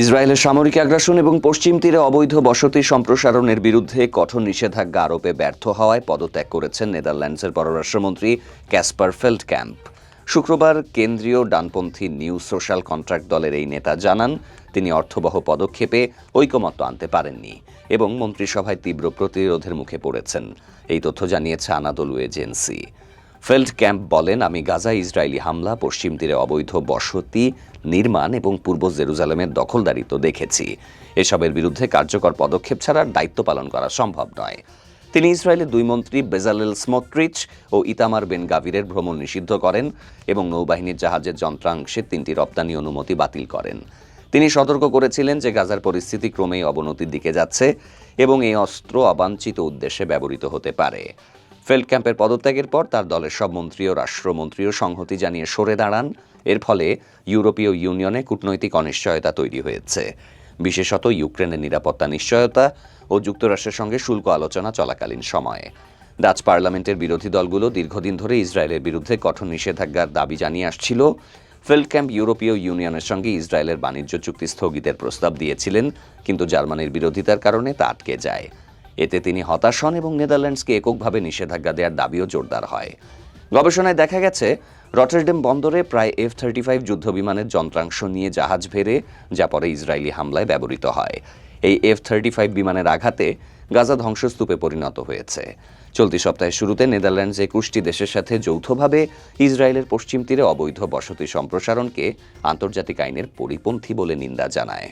ইসরায়েলের সামরিক আগ্রাসন এবং পশ্চিম তীরে অবৈধ বসতি সম্প্রসারণের বিরুদ্ধে কঠোর নিষেধাজ্ঞা আরোপে ব্যর্থ হওয়ায় পদত্যাগ করেছেন নেদারল্যান্ডসের পররাষ্ট্রমন্ত্রী ক্যাসপার ফেল্ড ক্যাম্প শুক্রবার কেন্দ্রীয় ডানপন্থী নিউ সোশ্যাল কন্ট্রাক্ট দলের এই নেতা জানান, তিনি অর্থবহ পদক্ষেপে ঐকমত্য আনতে পারেননি এবং মন্ত্রিসভায় তীব্র প্রতিরোধের মুখে পড়েছেন। এই তথ্য জানিয়েছে আনাদলু এজেন্সি। ফেল্ড ক্যাম্প বলেন, আমি গাজা ইসরায়েলি হামলা, পশ্চিম তীরে অবৈধ বসতি নির্মাণ এবং পূর্ব জেরুজালেমের দখলদারিত্ব দেখেছি। এসবের বিরুদ্ধে কার্যকর পদক্ষেপ ছাড়া দায়িত্ব পালন করা সম্ভব নয়। তিনি ইসরায়েলের দুই মন্ত্রী বেজালেল স্মোট্রিচ ও ইতামার বেন গাভিরের ভ্রমণ নিষিদ্ধ করেন এবং নৌবাহিনীর জাহাজের যন্ত্রাংশের তিনটি রপ্তানি অনুমতি বাতিল করেন। তিনি সতর্ক করেছিলেন যে গাজার পরিস্থিতি ক্রমেই অবনতির দিকে যাচ্ছে এবং এই অস্ত্র অবাঞ্ছিত উদ্দেশ্যে ব্যবহৃত হতে পারে। ফেল্ড ক্যাম্পের পদত্যাগের পর তার দলের সব মন্ত্রী ও রাষ্ট্রমন্ত্রীও সংহতি জানিয়ে সরে দাঁড়ান। এর ফলে ইউরোপীয় ইউনিয়নে কূটনৈতিক অনিশ্চয়তা তৈরি হয়েছে। বিশেষত ইউক্রেনের নিরাপত্তা নিশ্চয়তা ও যুক্তরাষ্ট্রের সঙ্গে শুল্ক আলোচনা চলাকালীন সময়ে। ডাচ পার্লামেন্টের বিরোধী দলগুলো দীর্ঘদিন ধরে ইসরায়েলের বিরুদ্ধে কঠোর নিষেধাজ্ঞার দাবি জানিয়ে আসছিল। ফেল্ড ক্যাম্প ইউরোপীয় ইউনিয়নের সঙ্গে ইসরায়েলের বাণিজ্য চুক্তি স্থগিতের প্রস্তাব দিয়েছিলেন, কিন্তু জার্মানির বিরোধিতার কারণে তা আটকে যায়। এতে তিনি হতাশ হন এবং নেদারল্যান্ডসকে এককভাবে নিষেধাজ্ঞা দেওয়ার দাবিও জোরদার হয়। গবেষণায় দেখা গেছে রটারডেম বন্দরে প্রায় এফ থার্টি ফাইভ যুদ্ধবিমানের যন্ত্রাংশ নিয়ে জাহাজ ভেড়ে যা পরে ইসরায়েলি হামলায় ব্যবহৃত হয়। এই এফ থার্টি ফাইভ বিমানের আঘাতে গাজা ধ্বংসস্তূপে পরিণত হয়েছে। চলতি সপ্তাহের শুরুতে নেদারল্যান্ডস একুশটি দেশের সাথে যৌথভাবে ইসরায়েলের পশ্চিম তীরে অবৈধ বসতি সম্প্রসারণকে আন্তর্জাতিক আইনের পরিপন্থী বলে নিন্দা জানায়।